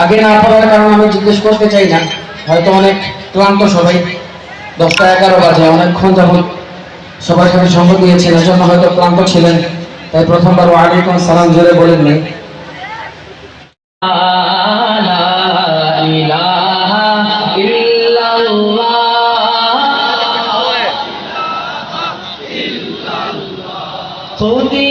আগে না পড়ার কারণে আমি জিজ্ঞেস করতে চাই না। হয়তো অনেক ক্লান্ত সবাই। দশটা এগারো বাজে, অনেকক্ষণ যখন সবার সাথে সঙ্গ দিয়েছেন জন্য হয়তো ক্লান্ত ছিলেন। তাই প্রথমবার ওয়ালাইকুম সালাম জোরে বলেন নাই खुदी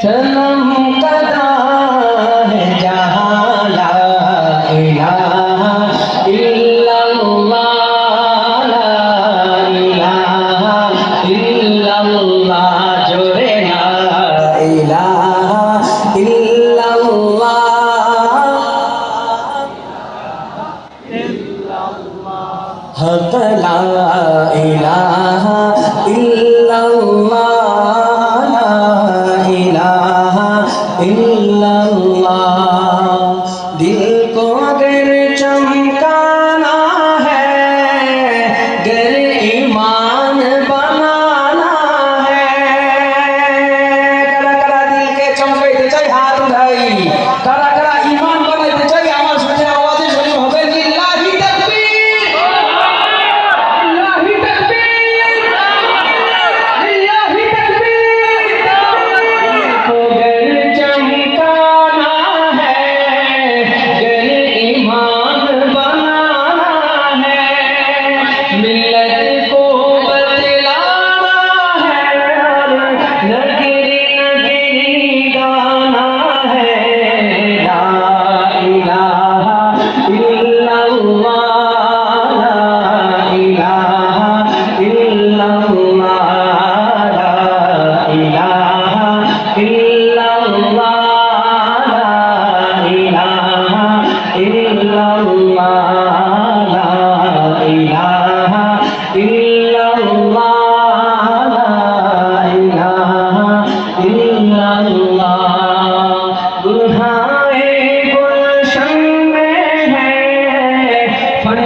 selam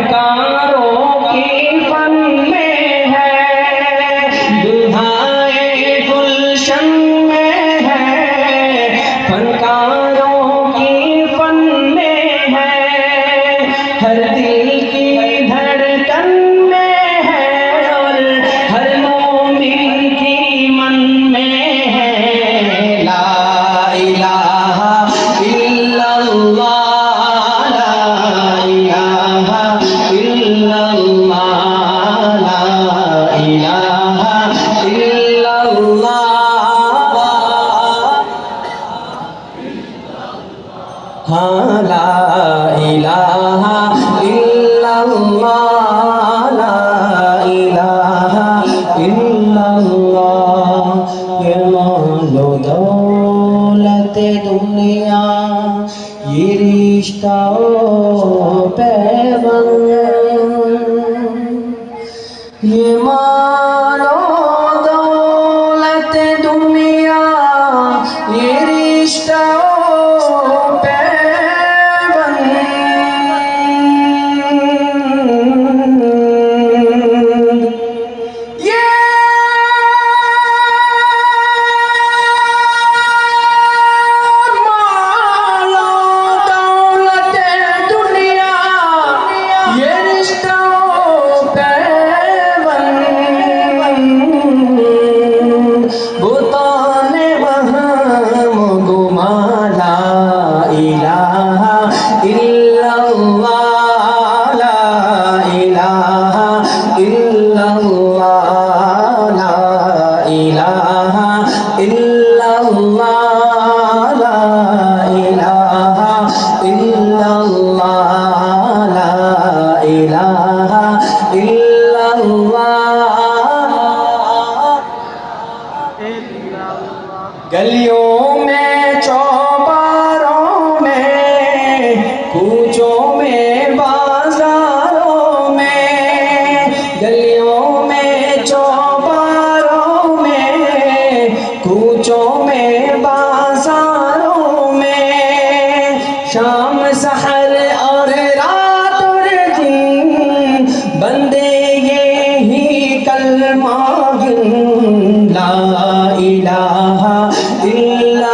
का লা ইলাহা ইল্লাল্লাহ, লা ইলাহা ইল্লাল্লাহ, এর মহল দৌলতে দুনিয়া ये रिश्ताओं पैवन ये माँ گلیوں میں چوباروں میں، کوچوں میں، بازاروں میں، گلیوں میں چوباروں میں، کوچوں میں، بازاروں میں، شام سحر اور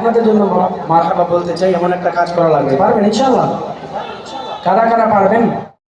আপনাদের জন্য মারহাবা বলতে চাই, এমন একটা কাজ করা লাগবে। পারবেন ইনশাল্লাহ কারা কারা পারবেন?